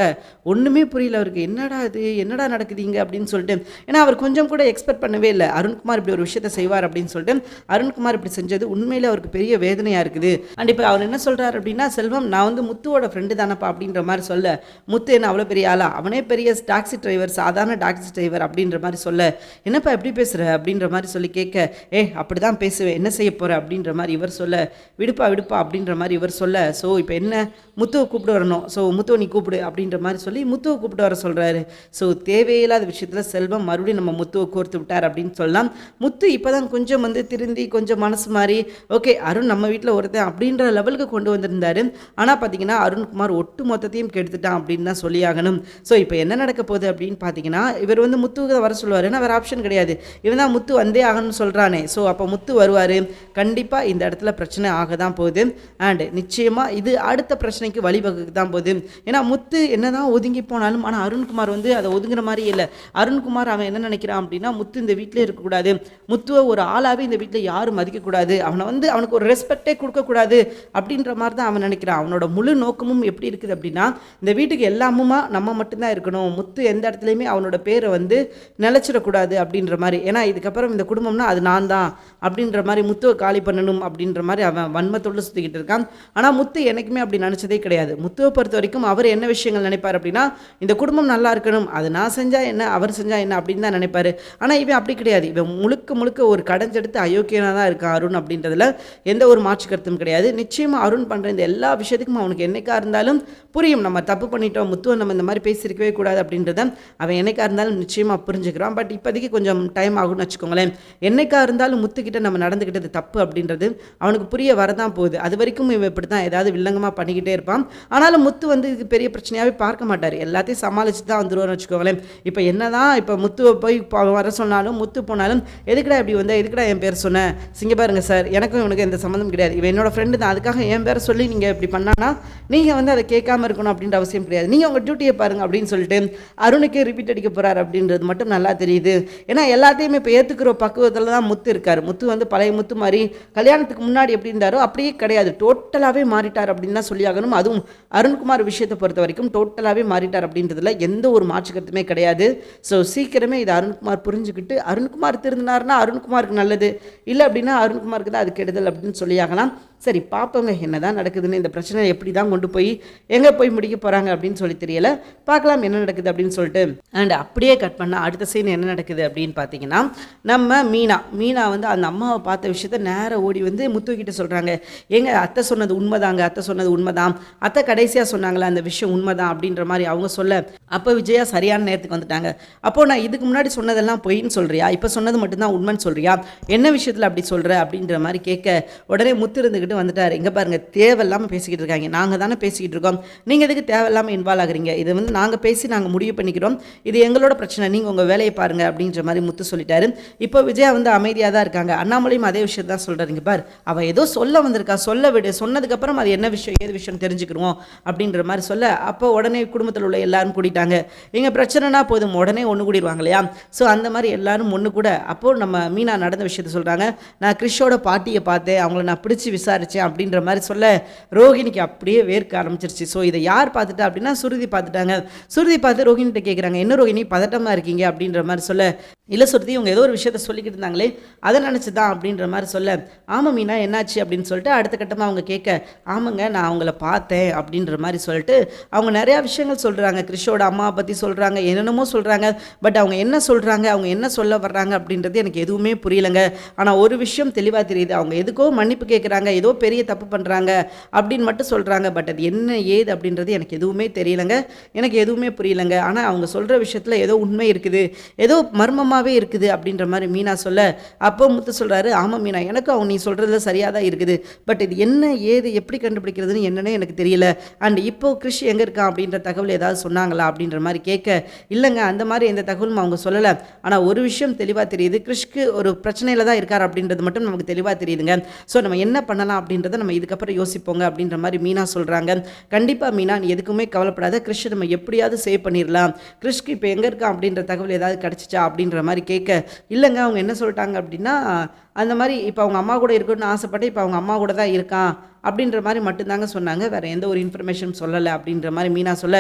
ஒன்றுமே புரியல அவருக்கு. என்னடா இது? என்னடா நடக்குதுங்க அப்படின்னு சொல்லிட்டு ஏன்னா அவர் கொஞ்சம் கூட எக்ஸ்பெக்ட் பண்ணவே இல்லை. அருண்குமார் இப்படி ஒரு விஷயத்தை செய்வார் அப்படின்னு சொல்லிட்டு அருண்குமார் இப்படி செஞ்சது உண்மையிலே அவருக்கு பெரிய வேதனையாக இருக்குது. அண்ட் இப்போ அவர் என்ன சொல்கிறார் அப்படின்னா செல்வம் நான் வந்து முத்துவோட ஃப்ரெண்டு தானப்பா அப்படின்ற மாதிரி மாதிரி சொல்ல முத்து என்ன அவ்வளோ பெரிய ஆளா? அவனே பெரிய டாக்ஸி டிரைவர் சாதாரண டாக்ஸி டிரைவர் அப்படின்ற மாதிரி சொல்ல என்னப்பா எப்படி பேசுகிற அப்படின்ற மாதிரி சொல்லி கேட்க ஏ அப்படி தான் பேசுவேன். என்ன செய்ய போகிற அப்படின்ற மாதிரி இவர் சொல்ல விடுப்பா விடுப்பா அப்படின்ற மாதிரி இவர் சொல்ல ஸோ இப்போ என்ன? முத்துவை கூப்பிட்டு வரணும். ஸோ முத்துவை நீ கூப்பிடு அப்படின்ற மாதிரி சொல்லி முத்துவை கூப்பிட்டு வர சொல்கிறாரு ஸோ தேவையில்லாத விஷயத்தில் செல்வம் மறுபடியும் நம்ம முத்துவை கோர்த்து விட்டார் அப்படின்னு சொல்லலாம். முத்து இப்போ தான் கொஞ்சம் வந்து திருந்தி கொஞ்சம் மனசு மாறி ஓகே அருண் நம்ம வீட்டில் ஒருத்தன் அப்படின்ற லெவலுக்கு கொண்டு வந்திருந்தாரு. ஆனால் பார்த்தீங்கன்னா அருண்குமார் ஒட்டு மொத்தத்தையும் கெடுத்துட்டான் அப்படின்னு தான் சொல்லியாகணும். ஸோ இப்போ என்ன நடக்க போகுது அப்படின்னு பார்த்தீங்கன்னா இவர் வந்து முத்து வர சொல்லுவார். ஏன்னா வேறு ஆப்ஷன் கிடையாது. இவன் தான் முத்து வந்தே ஆகணும்னு சொல்கிறானே ஸோ அப்போ முத்து வருவார். கண்டிப்பாக இந்த இடத்துல பிரச்சனை ஆக தான் போகுது. அண்டு நிச்சயமாக இது அடுத்த பிரச்சனைக்கு வழிவகுக்கு தான் போகுது. ஏன்னா முத்து என்ன தான் ஒதுங்கி போனாலும் ஆனால் அருண்குமார் வந்து அதை ஒதுங்குற மாதிரி இல்லை. அருண்குமார் அவன் என்ன நினைக்கிறான் அப்படின்னா முத்து இந்த வீட்டிலே இருக்கக்கூடாது முத்துவை ஒரு ஆளாகவே இந்த வீட்டில் யாரும் மதிக்கக்கூடாது அவனை வந்து அவனுக்கு ஒரு ரெஸ்பெக்டே கொடுக்கக்கூடாது அப்படின்ற மாதிரி தான் அவன் நினைக்கிறான். அவனோட முழு நோக்கமும் எப்படி இருக்குது அப்படின்னா இந்த வீட்டுக்கு எல்லாமுமா நம்ம மட்டும்தான் இருக்கணும். முத்து எந்த இடத்துலையுமே அவனோட பேரை வந்து நிலச்சிடக்கூடாது அப்படின்ற மாதிரி. ஏன்னா இதுக்கப்புறம் இந்த குடும்பம்னா அது நான் தான் அப்படின்ற மாதிரி முத்துவை காலி பண்ணணும் அப்படின்ற மாதிரி அவன் வன்மத்தோடு சுற்றிக்கிட்டு இருக்கான். ஆனால் முத்து எனக்குமே அப்படி நினச்சதே கிடையாது. முத்துவை பொறுத்த வரைக்கும் அவர் என்ன விஷயங்கள் நினைப்பார் அப்படின்னா இந்த குடும்பம் நல்லா இருக்கணும். அது நான் செஞ்சால் என்ன அவர் செஞ்சால் என்ன அப்படின்னு தான் நினைப்பாரு. ஆனால் இவன் அப்படி கிடையாது. இவன் முழுக்க முழுக்க ஒரு கடைஞ்செடுத்து அயோக்கியனாக தான் இருக்கான் அருண் அப்படின்றதுல எந்த ஒரு மாற்று கருத்தும் கிடையாது. நிச்சயமாக அருண் பண்ணுற இந்த எல்லா விஷயத்துக்கும் அவனுக்கு என்னைக்கா இருந்தாலும் புரியும். நம்ம தப்பு பண்ணிட்டோம் முத்துவை நம்ம இந்த மாதிரி பேசியிருக்கவே கூடாது அப்படின்றத அவன் என்னைக்கா இருந்தாலும் நிச்சயமாக புரிஞ்சுக்கிறான். பட் இப்போதைக்கு கொஞ்சம் டைம் ஆகும்னு வச்சுக்கோங்களேன். என்னைக்கா இருந்தாலும் முத்துக்கிட்ட நம்ம நடந்துக்கிட்டது தப்பு அப்படின்றது அவனுக்கு புரிய வரதான் போகுது. அது வரைக்கும் இவன் இப்படி தான் ஏதாவது வில்லங்கமாக பண்ணிக்கிட்டே இருப்பான். ஆனாலும் முத்து வந்து இது பெரிய பிரச்சனையாகவே பார்க்க மாட்டார். எல்லாத்தையும் சமாளித்து தான் வந்துருவார்னு வச்சுக்கோங்களேன். இப்போ என்ன தான் இப்போ முத்துவை போய் வர சொன்னாலும் முத்து போனாலும் எதுக்குடா இப்படி வந்தால் எதுக்குடா என் பேர் சொன்னேன் சிங்க பாருங்க சார் எனக்கும் இவனுக்கு எந்த சம்மந்தம் கிடையாது. இவன் என்னோட ஃப்ரெண்டு தான். அதுக்காக என் பேரை சொல்லி நீங்கள் இப்படி பண்ணானா நீங்கள் வந்து அதை கேட்காம இருக்கணும் அப்படின்ற அவசியம் கிடையாது. நீங்கள் உங்கள் டியூட்டியை பாருங்க அப்படின்னு சொல்லிட்டு அருணுக்கே ரிப்பீட் அடிக்க போகிறார் அப்படின்றது மட்டும் நல்லா தெரியுது. ஏன்னா எல்லாத்தையுமே இப்போ ஏற்றுக்கிற பக்குவத்தில் தான் முத்து இருக்கார். முத்து வந்து பழைய முத்து மாதிரி கல்யாணத்துக்கு முன்னாடி எப்படி இருந்தாரோ அப்படியே கிடையாது. டோட்டலாகவே மாறிட்டார் அப்படின்னு தான் சொல்லியாகணும் அதுவும் அருண்குமார் விஷயத்தை பொறுத்த வரைக்கும் டோட்டலாகவே மாறிட்டார் அப்படின்றதுல எந்த ஒரு மாற்றுக்கருத்துமே கிடையாது. ஸோ சீக்கிரமே இது அருண்குமார் புரிஞ்சுக்கிட்டு அருண்குமார் திருந்தினார்னா அருண்குமாருக்கு நல்லது. இல்லை அப்படின்னா அருண்குமாருக்கு தான் அது கெடுதல் அப்படின்னு சொல்லியாகலாம் சரி பார்ப்போங்க என்னதான் நடக்குதுன்னு இந்த பிரச்சனை எப்படி தான் கொண்டு போய் எங்கே போய் முடிக்க போகிறாங்க அப்படின்னு சொல்லி தெரியல. பார்க்கலாம் என்ன நடக்குது அப்படின்னு சொல்லிட்டு. அண்ட் அப்படியே கட் பண்ணால் அடுத்த சீன் என்ன நடக்குது அப்படின்னு பார்த்தீங்கன்னா நம்ம மீனா. மீனா வந்து அந்த அம்மாவை பார்த்த விஷயத்த நேராக ஓடி வந்து முத்துக்கிட்ட சொல்கிறாங்க எங்கள் அத்தை சொன்னது உண்மைதாங்க அத்தை சொன்னது உண்மைதான் அத்தை கடைசியாக சொன்னாங்களே அந்த விஷயம் உண்மைதான் அப்படின்ற மாதிரி அவங்க சொல்ல. அப்போ விஜயா சரியான நேரத்துக்கு வந்துட்டாங்க. அப்போ நான் இதுக்கு முன்னாடி சொன்னதெல்லாம் பொய்ன்னு சொல்கிறியா இப்போ சொன்னது மட்டும்தான் உண்மைன்னு சொல்கிறியா என்ன விஷயத்தில் அப்படி சொல்கிற அப்படின்ற மாதிரி கேட்க உடனே முத்து இருந்துக்கிட்டு வந்துட்டார். இங்கே பாருங்க தேவையில்லாமல் பேசிக்கிட்டு இருக்காங்க. நாங்கள் தானே பேசிக்கிட்டு இருக்கோம். நீங்கள் எதுக்கு தேவையில்லாமல் இன்வால்வ் ஆகுறீங்க? இது வந்து நாங்கள் பேசி நாங்கள் முடிவு பண்ணிக்கிறோம். இது எங்களோட பிரச்சனை. நீங்கள் உங்கள் வேலையை பாருங்க அப்படின்ற மாதிரி முத்து சொல்லிட்டாரு. இப்போ விஜயா வந்து அமைதியாக தான் இருக்காங்க. அண்ணாமலையும் அதே விஷயம் தான் சொல்கிறாருங்க பார் அவள் ஏதோ சொல்ல வந்திருக்கா. சொல்ல விடு. சொன்னதுக்கப்புறம் அது என்ன விஷயம் ஏது விஷயம் தெரிஞ்சுக்கிறோம் அப்படின்ற மாதிரி சொல்ல அப்போ உடனே குடும்பத்தில் உள்ள எல்லாரும் கூட்டிட்டாங்க எங்கள் பிரச்சனைனா போதும். உடனே ஒன்று கூடிடுவாங்க இல்லையா? ஸோ அந்த மாதிரி எல்லாரும் ஒன்று கூட. அப்போது நம்ம மீனா நடந்த விஷயத்த சொல்கிறாங்க நான் கிறிஷோட பாட்டியை பார்த்தேன். அவங்கள நான் பிடிச்சி விசாரித்தேன் அப்படின்ற மாதிரி சொல்ல ரோஹிணிக்கு அப்படியே வேர்க்க ஆரம்பிச்சிருச்சு. ஸோ இதை யார் பார்த்துட்டா அப்படின்னா சுருதி பார்த்துட்டாங்க. சுருதி பார்த்து ரோஹிணிகிட்ட கேட்குறாங்க என்ன ரோஹிணி பதட்டமாக இருக்கீங்க? அப்படின்ற மாதிரி சொல்ல இல்லை சுருதி இவங்க ஏதோ ஒரு விஷயத்த சொல்லிக்கிட்டு இருந்தாங்களே அதை நினச்சி தான் அப்படின்ற மாதிரி சொல்ல ஆமாம் மீனா என்னாச்சு? அப்படின்னு சொல்லிட்டு அடுத்த கட்டமாக அவங்க கேட்க ஆமாங்க நான் அவங்கள பார்த்தேன் அப்படின்ற மாதிரி சொல்லிட்டு அவங்க நிறையா விஷயங்கள் சொல்கிறாங்க கிறிஷோட அம்மாவை பற்றி சொல்கிறாங்க என்னென்னமோ சொல்கிறாங்க பட் அவங்க என்ன சொல்கிறாங்க அவங்க என்ன சொல்ல வர்றாங்க அப்படின்றது எனக்கு எதுவுமே புரியலைங்க. ஆனால் ஒரு விஷயம் தெளிவாக தெரியுது. அவங்க எதுக்கோ மன்னிப்பு கேட்குறாங்க ஏதோ பெரிய தப்பு பண்ணுறாங்க அப்படின்னு மட்டும் சொல்கிறாங்க பட் அது என்ன ஏது அப்படின்றது எனக்கு எதுவுமே தெரியலங்க. எனக்கு எதுவுமே புரியலங்க. ஆனால் அவங்க சொல்கிற விஷயத்தில் ஏதோ உண்மை இருக்குது. ஏதோ மர்மமாக மர்மமாகவே இருக்குது அப்படின்ற மாதிரி மீனா சொல்ல அப்போ முத்து சொல்கிறாரு ஆமாம் மீனா எனக்கும் அவங்க நீ சொல்கிறதுல சரியாக தான் இருக்குது. பட் இது என்ன ஏது எப்படி கண்டுபிடிக்கிறதுன்னு என்னன்னே எனக்கு தெரியல. அண்ட் இப்போ கிறிஷ் எங்கே இருக்கான் அப்படின்ற தகவல் ஏதாவது சொன்னாங்களா அப்படின்ற மாதிரி கேட்க இல்லைங்க அந்த மாதிரி எந்த தகவலும் அவங்க சொல்லலை. ஆனால் ஒரு விஷயம் தெளிவாக தெரியுது. கிறிஷ்க்கு ஒரு பிரச்சனையில் தான் இருக்கார் அப்படின்றது மட்டும் நமக்கு தெளிவாக தெரியுதுங்க. ஸோ நம்ம என்ன பண்ணலாம் அப்படின்றத நம்ம இதுக்கப்புறம் யோசிப்போங்க அப்படின்ற மாதிரி மீனா சொல்கிறாங்க கண்டிப்பாக மீனா நீ எதுக்குமே கவலைப்படாத. கிறிஷ் நம்ம எப்படியாவது சேவ் பண்ணிடலாம் கிறிஷ்க்கு இப்போ எங்கே இருக்கான் அப்படின்ற தகவல் ஏதாவது கிடச்சிச்சா அப்படின்ற மாதிரி கேட்க இல்லைங்க அவங்க என்ன சொல்லிட்டாங்க? அப்படின்னா அந்த மாதிரி இப்போ அவங்க அம்மா கூட இருக்கணும்னு ஆசைப்பட்டு இப்போ அவங்க அம்மா கூட தான் இருக்கான். அப்படின்ற மாதிரி மட்டும்தாங்க சொன்னாங்க. வேறு எந்த ஒரு இன்ஃபர்மேஷன் சொல்லலை அப்படின்ற மாதிரி மீனா சொல்ல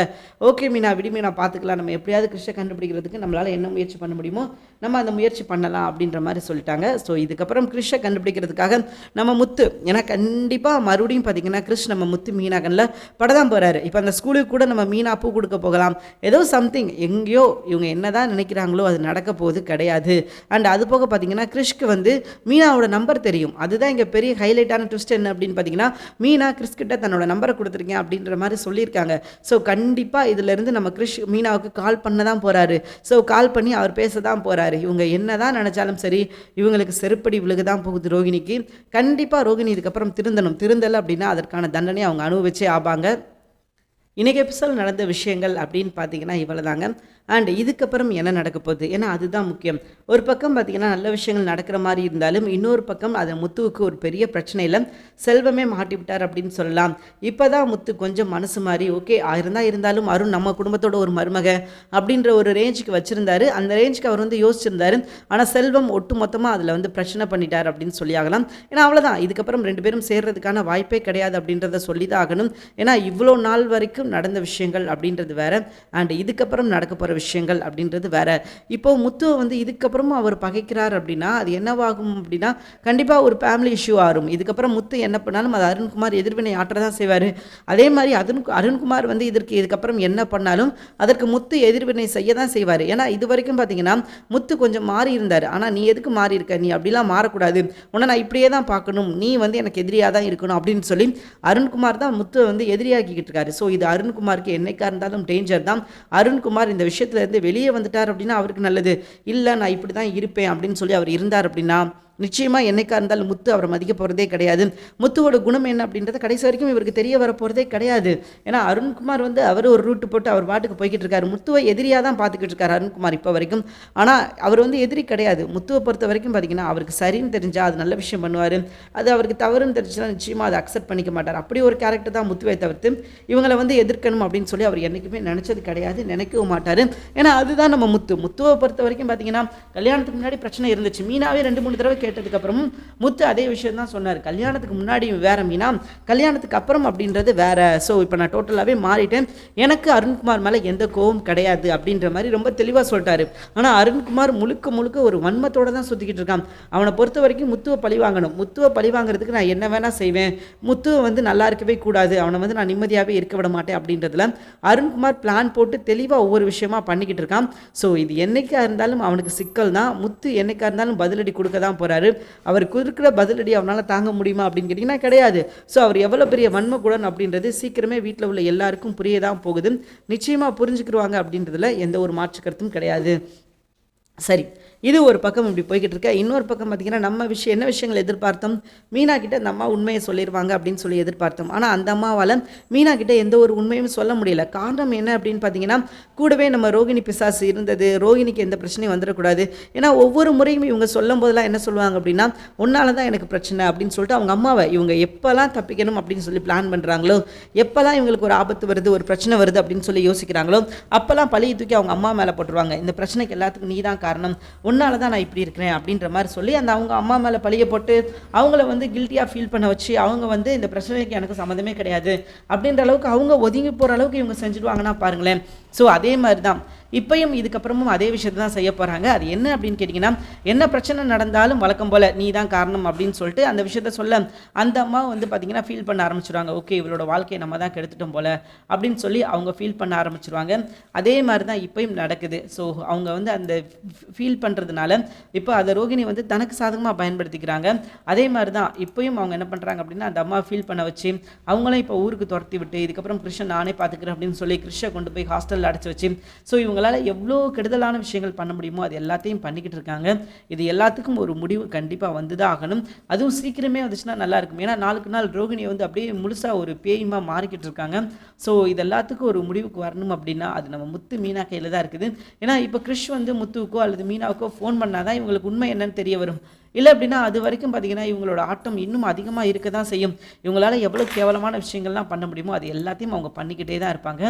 ஓகே மீனா விடி மீனா பார்த்துக்கலாம் நம்ம எப்படியாவது கிருஷ்ண கண்டுபிடிக்கிறதுக்கு நம்மளால் என்ன முயற்சி பண்ண முடியுமோ நம்ம அந்த முயற்சி பண்ணலாம் அப்படின்ற மாதிரி சொல்லிட்டாங்க. ஸோ இதுக்கப்புறம் கிருஷ்ண கண்டுபிடிக்கிறதுக்காக நம்ம முத்து ஏன்னா கண்டிப்பாக மறுபடியும் பார்த்தீங்கன்னா கிருஷ் நம்ம முத்து மீனாகனில் படதான் போகிறாரு இப்போ அந்த ஸ்கூலுக்கு கூட நம்ம மீனா பூ கொடுக்க போகலாம். ஏதோ சம்திங் எங்கேயோ இவங்க என்னதான் நினைக்கிறாங்களோ அது நடக்க போகுது கிடையாது. அண்ட் அது போக பார்த்தீங்கன்னா கிருஷ்க்கு வந்து மீனாவோட நம்பர் தெரியும். அதுதான் இங்கே பெரிய ஹைலைட்டான ட்விஸ்ட் என்ன அப்படின்னு பார்த்தீங்கன்னா மீனா கிறிஸ் கிட்ட தன்னோட நம்பரை கொடுத்துருக்கேன் அப்படின்ற மாதிரி சொல்லியிருக்காங்க. ஸோ கண்டிப்பாக இதுலேருந்து நம்ம கிறிஷ் மீனாவுக்கு கால் பண்ண தான் போகிறாரு ஸோ கால் பண்ணி அவர் பேச தான் போகிறாரு இவங்க என்ன தான் நினச்சாலும் சரி இவங்களுக்கு செருப்படி விழுகு தான் போகுது ரோகிணிக்கு. கண்டிப்பாக ரோகிணி இதுக்கப்புறம் திருந்தணும். திருந்தலை அப்படின்னா அதற்கான தண்டனை அவங்க அனுபவிச்சே ஆபாங்க இன்றைக்கி எபிசோட் நடந்த விஷயங்கள் அப்படின்னு பார்த்தீங்கன்னா இவ்வளோ தாங்க அண்ட் இதுக்கப்புறம் என்ன நடக்க போகுது? ஏன்னா அதுதான் முக்கியம். ஒரு பக்கம் பார்த்தீங்கன்னா நல்ல விஷயங்கள் நடக்கிற மாதிரி இருந்தாலும் இன்னொரு பக்கம் அதை முத்துவுக்கு ஒரு பெரிய பிரச்சனையில் செல்வமே மாட்டி விட்டார் அப்படின்னு சொல்லலாம். இப்போ தான் முத்து கொஞ்சம் மனசு மாதிரி ஓகே இருந்தால் இருந்தாலும் அருண் நம்ம குடும்பத்தோட ஒரு மருமக அப்படின்ற ஒரு ரேஞ்சுக்கு வச்சுருந்தாரு. அந்த ரேஞ்சுக்கு அவர் வந்து யோசிச்சிருந்தாரு. ஆனால் செல்வம் ஒட்டு மொத்தமாக அதில் வந்து பிரச்சனை பண்ணிட்டார் அப்படின்னு சொல்லி ஆகலாம். ஏன்னா அவ்வளோதான் இதுக்கப்புறம் ரெண்டு பேரும் சேர்றதுக்கான வாய்ப்பே கிடையாது அப்படின்றத சொல்லி தான் ஆகணும். ஏன்னா இவ்வளோ நாள் வரைக்கும் நடந்த விஷயங்கள் அப்படின்றது வேற. அண்ட் இதுக்கப்புறம் நடக்க போகிற விஷயங்கள் அப்படின்றது வேற. இப்போ முத்துவை வந்து இதுக்கப்புறமும் அவர் பகைக்கிறார் அப்படின்னா அது என்னவாகும் அப்படின்னா கண்டிப்பாக ஒரு ஃபேமிலி இஷ்யூ ஆகும் இதுக்கப்புறம் முத்து என்ன பண்ணாலும் அது அருண்குமார் எதிர்வினை ஆற்ற தான் செய்வார். அதே மாதிரி அருண் அருண்குமார் வந்து இதற்கு இதுக்கப்புறம் என்ன பண்ணாலும் அதற்கு முத்து எதிர்வினை செய்ய தான் செய்வார். ஏன்னா இது வரைக்கும் பார்த்தீங்கன்னா முத்து கொஞ்சம் மாறி இருந்தார். ஆனால் நீ எதுக்கு மாறி இருக்க? நீ அப்படிலாம் மாறக்கூடாது. உன்னை நான் இப்படியே தான் பார்க்கணும். நீ வந்து எனக்கு எதிரியாக தான் இருக்கணும் அப்படின்னு சொல்லி அருண்குமார் தான் முத்து வந்து எதிரியாக்கிக்கிட்டு இருக்காரு. ஸோ இது அருண்குமாருக்கு என்னைக்கா இருந்தாலும் டேஞ்சர் தான். அருண்குமார் இந்த விஷயம் இருந்து வெளியே வந்துட்டார் அப்படின்னா அவருக்கு நல்லது. இல்லை நான் இப்படி தான் இருப்பேன் அப்படின்னு சொல்லி அவர் இருந்தார் அப்படின்னா நிச்சயமாக என்னைக்கா இருந்தாலும் முத்து அவரை மதிக்க போகிறதே கிடையாது. முத்துவோட குணம் என்ன அப்படின்றத கடைசி வரைக்கும் இவருக்கு தெரிய வர போகிறதே கிடையாது. ஏன்னா அருண்குமார் வந்து அவர் ஒரு ரூட்டு போட்டு அவர் பாட்டுக்கு போய்கிட்டு இருக்காரு. முத்துவை எதிரியாக தான் பார்த்துக்கிட்டு இருக்காரு அருண்குமார் இப்போ வரைக்கும். ஆனால் அவர் வந்து எதிரி கிடையாது. முத்துவை பொறுத்த வரைக்கும் பார்த்தீங்கன்னா அவருக்கு சரின்னு தெரிஞ்சால் அது நல்ல விஷயம் பண்ணுவார். அது அவருக்கு தவறுன்னு தெரிஞ்சுன்னா நிச்சயமாக அதை அக்செப்ட் பண்ணிக்க மாட்டார். அப்படி ஒரு கேரக்டர் தான் முத்துவை தவிர்த்து இவங்களை வந்து எதிர்க்கணும் அப்படின்னு சொல்லி அவர் என்றைக்குமே நினச்சது கிடையாது நினைக்கவும் மாட்டார். ஏன்னா அதுதான் நம்ம முத்து. முத்துவை பொறுத்த வரைக்கும் பார்த்தீங்கன்னா கல்யாணத்துக்கு முன்னாடி பிரச்சனை இருந்துச்சு. மீனாவே ரெண்டு மூணு தடவை கேட்டதுக்கப்புறமும் முத்து அதே விஷயம் தான் சொன்னார். கல்யாணத்துக்கு முன்னாடி வேற மீனா கல்யாணத்துக்கு அப்புறம் அப்படின்றது வேற. ஸோ இப்போ நான் டோட்டலாகவே மாறிட்டேன். எனக்கு அருண்குமார் மேலே எந்த கோவம் கிடையாது அப்படின்ற மாதிரி ரொம்ப தெளிவாக சொல்லிட்டாரு. ஆனால் அருண்குமார் முழுக்க முழுக்க ஒரு வன்மத்தோடு தான் சுற்றிக்கிட்டு இருக்கான். அவனை பொறுத்த வரைக்கும் முத்துவை பழி வாங்கணும். முத்துவை பழி வாங்குறதுக்கு நான் என்ன வேணால் செய்வேன். முத்துவை வந்து நல்லா இருக்கவே கூடாது. அவனை வந்து நான் நிம்மதியாகவே இருக்க விட மாட்டேன் அப்படின்றதுல அருண்குமார் பிளான் போட்டு தெளிவாக ஒவ்வொரு விஷயமா பண்ணிக்கிட்டு இருக்கான். ஸோ இது என்னைக்கா இருந்தாலும் அவனுக்கு சிக்கல் தான் முத்து என்னைக்கா இருந்தாலும் பதிலடி கொடுக்க தான் போகிறாரு அவர் இருக்கிற பதிலடி அவனால் தாங்க முடியுமா அப்படின்னு கேட்டிங்கன்னா கிடையாது. ஸோ அவர் எவ்வளோ பெரிய வன்மகுடன் அப்படின்றது சீக்கிரமே வீட்டில் உள்ள எல்லாருக்கும் புரிய தான் போகுது. நிச்சயமாக புரிஞ்சுக்கிடுவாங்க அப்படின்றதுல எந்த ஒரு மாற்று கருத்தும் கிடையாது. சரி. இது ஒரு பக்கம் இப்படி போய்கிட்டு இருக்க. இன்னொரு பக்கம் பார்த்தீங்கன்னா நம்ம விஷயம் என்ன விஷயங்கள் எதிர்பார்த்தோம்? மீனா கிட்ட அந்த அம்மா உண்மையை சொல்லிடுவாங்க அப்படின்னு சொல்லி எதிர்பார்த்தோம். ஆனால் அந்த அம்மாவால் மீனா கிட்ட எந்த ஒரு உண்மையும் சொல்ல முடியல. காரணம் என்ன அப்படின்னு பார்த்தீங்கன்னா கூடவே நம்ம ரோகிணி பிசாசு இருந்தது. ரோகிணிக்கு எந்த பிரச்சனையும் வந்துடக்கூடாது. ஏன்னா ஒவ்வொரு முறையும் இவங்க சொல்லும் போதெல்லாம் என்ன சொல்லுவாங்க அப்படின்னா உன்னால தான் எனக்கு பிரச்சனை அப்படின்னு சொல்லிட்டு அவங்க அம்மாவை இவங்க எப்போல்லாம் தப்பிக்கணும் அப்படின்னு சொல்லி பிளான் பண்ணுறாங்களோ எப்போல்லாம் இவங்களுக்கு ஒரு ஆபத்து வருது ஒரு பிரச்சனை வருது அப்படின்னு சொல்லி யோசிக்கிறாங்களோ அப்போல்லாம் பழியை தூக்கி அவங்க அம்மா மேலே போட்டுருவாங்க. இந்த பிரச்சனைக்கு எல்லாத்துக்கும் நீ தான் காரணம். உன்னால தான் நான் இப்படி இருக்கிறேன் அப்படின்ற மாதிரி சொல்லி அந்த அவங்க அம்மா மேலே பழிய போட்டு அவங்கள வந்து கில்ட்டியாக ஃபீல் பண்ண வச்சு அவங்க வந்து இந்த பிரச்சனைக்கு எனக்கு சம்மந்தமே கிடையாது அப்படின்ற அளவுக்கு அவங்க ஒதுங்கி போகிற அளவுக்கு இவங்க செஞ்சுடுவாங்கன்னா பாருங்களேன். ஸோ அதே மாதிரி தான் இப்பயும் இதுக்கப்புறமும் அதே விஷயத்தை தான் செய்ய போகிறாங்க அது என்ன அப்படின்னு கேட்டிங்கன்னா என்ன பிரச்சனை நடந்தாலும் வழக்கம் போல் நீ தான் காரணம் அப்படின்னு சொல்லிட்டு அந்த விஷயத்த சொல்ல அந்த அம்மா வந்து பார்த்திங்கன்னா ஃபீல் பண்ண ஆரம்பிச்சிருவாங்க. ஓகே இவளோட வாழ்க்கையை நம்ம தான் கெடுத்துட்டோம் போல் அப்படின்னு சொல்லி அவங்க ஃபீல் பண்ண ஆரம்பிச்சிருவாங்க. அதே மாதிரி தான் இப்போயும் நடக்குது. ஸோ அவங்க வந்து அந்த ஃபீல் பண்ணுறதுனால இப்போ அதை ரோகிணி வந்து தனக்கு சாதகமாக பயன்படுத்திக்கிறாங்க. அதே மாதிரி தான் இப்போயும் அவங்க என்ன பண்ணுறாங்க அப்படின்னா அந்த அம்மா ஃபீல் பண்ண வச்சு அவங்களும் இப்போ ஊருக்கு துரத்தி விட்டு இதுக்கப்புறம் கிருஷ்ணன் நானே பார்த்துக்கிறேன் அப்படின்னு சொல்லி கிருஷ்ணை கொண்டு போய் ஹாஸ்டலில் அடைச்சி வச்சு ஸோ இவங்க இவங்களால் எவ்வளோ கெடுதலான விஷயங்கள் பண்ண முடியுமோ அது எல்லாத்தையும் பண்ணிக்கிட்டு இருக்காங்க. இது எல்லாத்துக்கும் ஒரு முடிவு கண்டிப்பாக வந்து தான் ஆகணும். அதுவும் சீக்கிரமே வந்துச்சுன்னா நல்லா இருக்கும். ஏன்னா நாளுக்கு நாள் ரோகிணி வந்து அப்படியே முழுசாக ஒரு பேயுமா மாறிக்கிட்டு இருக்காங்க. ஸோ இது எல்லாத்துக்கும் ஒரு முடிவுக்கு வரணும் அப்படின்னா அது நம்ம முத்து மீனா கையில் தான் இருக்குது. ஏன்னா இப்போ கிறிஷ் வந்து முத்துவுக்கோ அல்லது மீனாவுக்கோ ஃபோன் பண்ணால் தான் இவங்களுக்கு உண்மை என்னன்னு தெரிய வரும். இல்லை அப்படின்னா அது வரைக்கும் பார்த்திங்கன்னா இவங்களோட ஆட்டம் இன்னும் அதிகமாக இருக்க தான் செய்யும். இவங்களால எவ்வளோ கேவலமான விஷயங்கள்லாம் பண்ண முடியுமோ அது எல்லாத்தையும் அவங்க பண்ணிக்கிட்டே தான் இருப்பாங்க.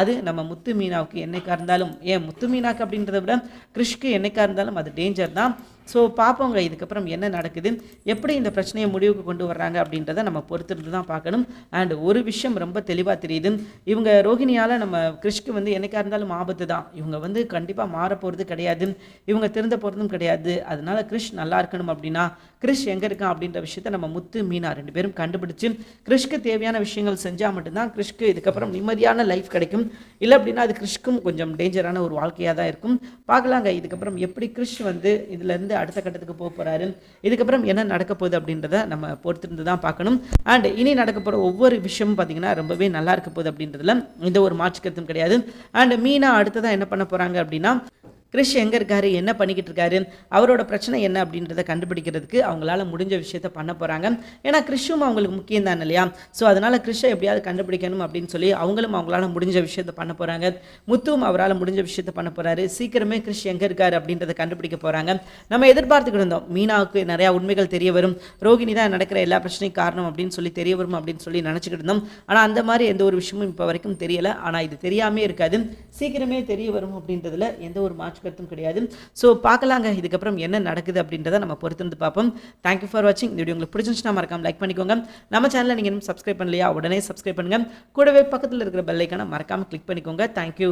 அது நம்ம முத்து மீனாவுக்கு என்னைக்காக இருந்தாலும் ஏன் முத்து மீனாக்கு அப்படின்றத விட கிறிஷ்க்கு என்னைக்காக இருந்தாலும் அது டேஞ்சர் தான். ஸோ பார்ப்போங்க இதுக்கப்புறம் என்ன நடக்குது? எப்படி இந்த பிரச்சனையை முடிவுக்கு கொண்டு வர்றாங்க அப்படின்றத நம்ம பொறுத்திருந்து தான் பார்க்கணும். அண்ட் ஒரு விஷயம் ரொம்ப தெளிவாக தெரியுது. இவங்க ரோகிணியால் நம்ம கிறிஷ்க்கு வந்து என்னைக்காக இருந்தாலும் ஆபத்து தான். இவங்க வந்து கண்டிப்பாக மாற போகிறது கிடையாது. இவங்க திருந்த போகிறதும் கிடையாது. அதனால கிறிஷ் நல்லா இருக்கணும் அப்படின்னா கிறிஷ் எங்கே இருக்கான் அப்படின்ற விஷயத்த நம்ம முத்து மீனா ரெண்டு பேரும் கண்டுபிடிச்சு கிறிஷ்க்கு தேவையான விஷயங்கள் செஞ்சால் மட்டும்தான் கிறிஷ்க்கு இதுக்கப்புறம் நிம்மதியான லைஃப் கிடைக்கும். இல்லை அப்படின்னா அது கிறிஷ்க்கும் கொஞ்சம் டேஞ்சரான ஒரு வாழ்க்கையாக தான் இருக்கும். பார்க்கலாங்க இதுக்கப்புறம் எப்படி கிறிஷ் வந்து இதுலேருந்து அடுத்த கட்டத்துக்கு போக போகிறாரு இதுக்கப்புறம் என்ன நடக்க போகுது அப்படின்றத நம்ம பொறுத்திருந்து தான் பார்க்கணும். அண்ட் இனி நடக்க போகிற ஒவ்வொரு விஷயமும் பார்த்தீங்கன்னா ரொம்பவே நல்லா இருக்க போகுது அப்படின்றதுல எந்த ஒரு மாற்று கருத்தும் கிடையாது. அண்ட் மீனா அடுத்ததான் என்ன பண்ண போகிறாங்க அப்படின்னா கிறிஷ் எங்கே இருக்காரு? என்ன பண்ணிக்கிட்டு இருக்காரு? அவரோட பிரச்சனை என்ன அப்படின்றத கண்டுபிடிக்கிறதுக்கு அவங்களால முடிஞ்ச விஷயத்த பண்ண போகிறாங்க ஏன்னா கிறிஷும் அவங்களுக்கு முக்கியம் தான் இல்லையா? ஸோ அதனால் கிறிஷை எப்படியாவது கண்டுபிடிக்கணும் அப்படின்னு சொல்லி அவங்களும் அவங்களால முடிஞ்ச விஷயத்த பண்ண போகிறாங்க முத்துவும் அவரால் முடிஞ்ச விஷயத்த பண்ண போகிறாரு சீக்கிரமே கிறிஷ் எங்கே இருக்காரு அப்படின்றத கண்டுபிடிக்க போகிறாங்க நம்ம எதிர்பார்த்துக்கிட்டு இருந்தோம். மீனாவுக்கு நிறையா உண்மைகள் தெரிய வரும். ரோகிணி தான் நடக்கிற எல்லா பிரச்சனையும் காரணம் அப்படின்னு சொல்லி தெரிய வரும் அப்படின்னு சொல்லி நினச்சிக்கிட்டு இருந்தோம். ஆனால் அந்த மாதிரி எந்த ஒரு விஷயமும் இப்போ வரைக்கும் தெரியலை. ஆனால் இது தெரியாமே இருக்காது. சீக்கிரமே தெரிய வரும் அப்படின்றதுல எந்த ஒரு மாற்று கருத்தும் கிடையாது. ஸோ பார்க்கலாங்க. இதுக்கப்புறம் என்ன நடக்குது அப்படின்றத நம்ம பொறுத்திருந்து பார்ப்போம். தேங்க்யூ ஃபார் வாட்சிங் இந்த வீடியோ உங்களுக்கு பிடிச்சிருந்துச்சுன்னா மறக்காம லைக் பண்ணிக்கோங்க. நம்ம சேனலில் நீங்கள் இன்னும் சப்ஸ்கிரைப் பண்ணலையா? உடனே சப்ஸ்கிரைப் பண்ணுங்க. கூடவே பக்கத்தில் இருக்கிற பெல்லைக்கான மறக்காமல் கிளிக் பண்ணிக்கோங்க. தேங்க்யூ